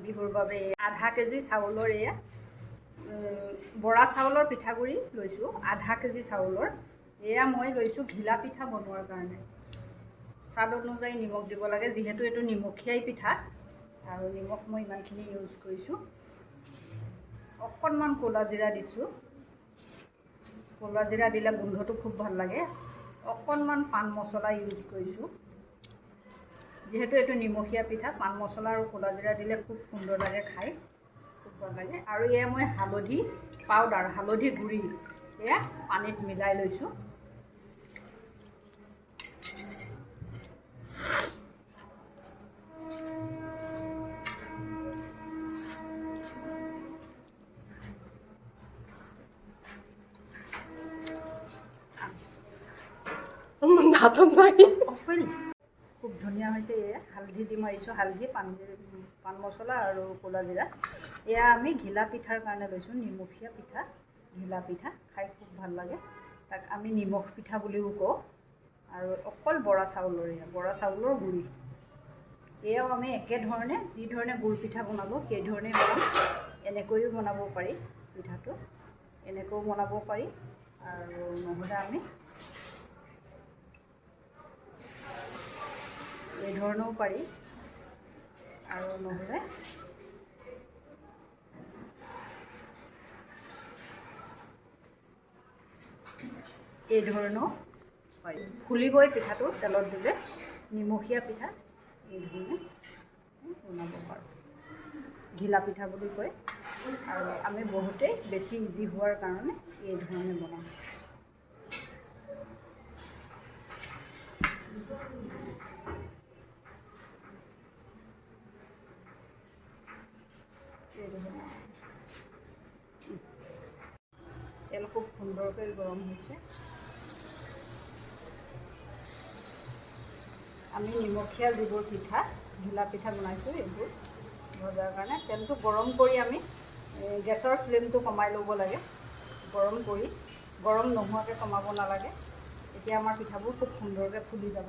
বিহুৰ বাবে আধা কেজি চাউলৰ এয়া বৰা চাউলৰ পিঠাগুড়ি লৈছোঁ আধা কেজি চাউলৰ। এয়া মই লৈছোঁ ঘিলা পিঠা বনোৱাৰ কাৰণে। স্বাদ অনুযায়ী নিমখ দিব লাগে যিহেতু এইটো নিমখীয়াই পিঠা আৰু নিমখ মই ইমানখিনি ইউজ কৰিছোঁ। অকণমান ক'লা জিৰা দিছোঁ। ক'লা জিৰা দিলে গোন্ধটো খুব ভাল লাগে। অকণমান পাণ মছলা ইউজ কৰিছোঁ। যিহেতু এইটো নিমখীয়া পিঠা পাণ মছলা আৰু ক'লা জিৰা দিলে খুব সুন্দৰ লাগে খাই খুব ভাল লাগে আৰু এয়া মই হালধি পাউডাৰ হালধি গুড়ি এয়া পানীত মিলাই লৈছোঁ 나도 많이. অফেৰি খুব ধুনীয়া হৈছে এয়া হালধি দি মাৰিছোঁ হালধি পাণ পাণ মছলা আৰু ক'লা জিৰা। এয়া আমি ঘিলা পিঠাৰ কাৰণে লৈছোঁ নিমখীয়া পিঠা ঘিলা পিঠা। খাই খুব ভাল লাগে। তাক আমি নিমখ পিঠা বুলিও কওঁ। আৰু অকল বৰা চাউলৰ বৰা চাউলৰ গুড়ি। এয়াও আমি একেধৰণে যি ধৰণে গুড় পিঠা বনাব সেই ধৰণে বনাম। এনেকৈও বনাব পাৰি পিঠাটো। এনেকৈও বনাব পাৰি। আৰু নহ'লে আমি এই ধৰণেও পাৰি। আৰু নহ'লে এই ধৰণেও পাৰি। ফুলিবই পিঠাটো তেলত দিলে নিমখীয়া পিঠা এই ধৰণে বনাব পাৰোঁ। ঘিলা পিঠা বুলি কয়। আৰু আমি বহুতেই বেছি ইজি হোৱাৰ কাৰণে এই ধৰণে বনাওঁ। খুব সুন্দৰকৈ গৰম হৈছে আমি নিমখীয়া যিবোৰ পিঠা ঘিলা পিঠা বনাইছোঁ এইবোৰ। ভজাৰ কাৰণে তেলটো গৰম কৰি আমি গেছৰ ফ্লেমটো কমাই ল'ব লাগে। গৰম কৰি, গৰম নোহোৱাকৈ কমাব নালাগে। তেতিয়া আমাৰ পিঠাবোৰ খুব সুন্দৰকৈ ফুলি যাব।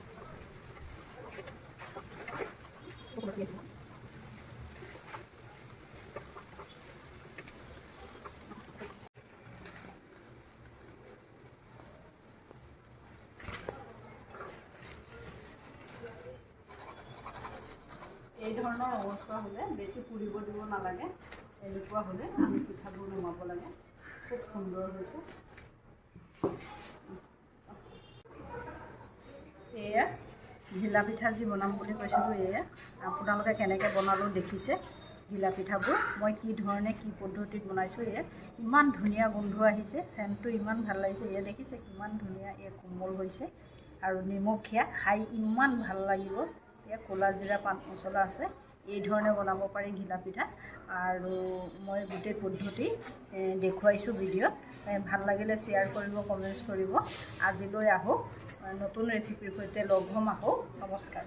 এই ধৰণৰ অৱস্থা হ'লে বেছি পুৰিব দিব নালাগে এনেকুৱা হ'লে আমি পিঠাবোৰ নমাব লাগে। খুব সুন্দৰ হৈছে এয়া ঘিলা পিঠা যি বনাম বুলি কৈছিলোঁ এয়া। আপোনালোকে কেনেকৈ বনালোঁ দেখিছে ঘিলা পিঠাবোৰ মই কি ধৰণে কি পদ্ধতিত বনাইছোঁ এয়া। ইমান ধুনীয়া গোন্ধ আহিছে চেণ্টটো ইমান ভালো লাগিছে। এয়া দেখিছে কিমান ধুনীয়া এয়া কোমল হৈছে। আৰু নিমখীয়া, খাই ইমান ভালো লাগিব। এয়া ক'লা জিৰা পাণ মছলা আছে। এই ধৰণে বনাব পাৰি ঘিলা পিঠা। আৰু মই গোটেই পদ্ধতি দেখুৱাইছোঁ ভিডিঅ'ত। ভালো লাগিলে শ্বেয়াৰ কৰিব কমেণ্টছ কৰিব। আজিলৈ আহোঁ নতুন ৰেচিপিৰ সৈতে লগ হ'ম আকৌ নমস্কাৰ।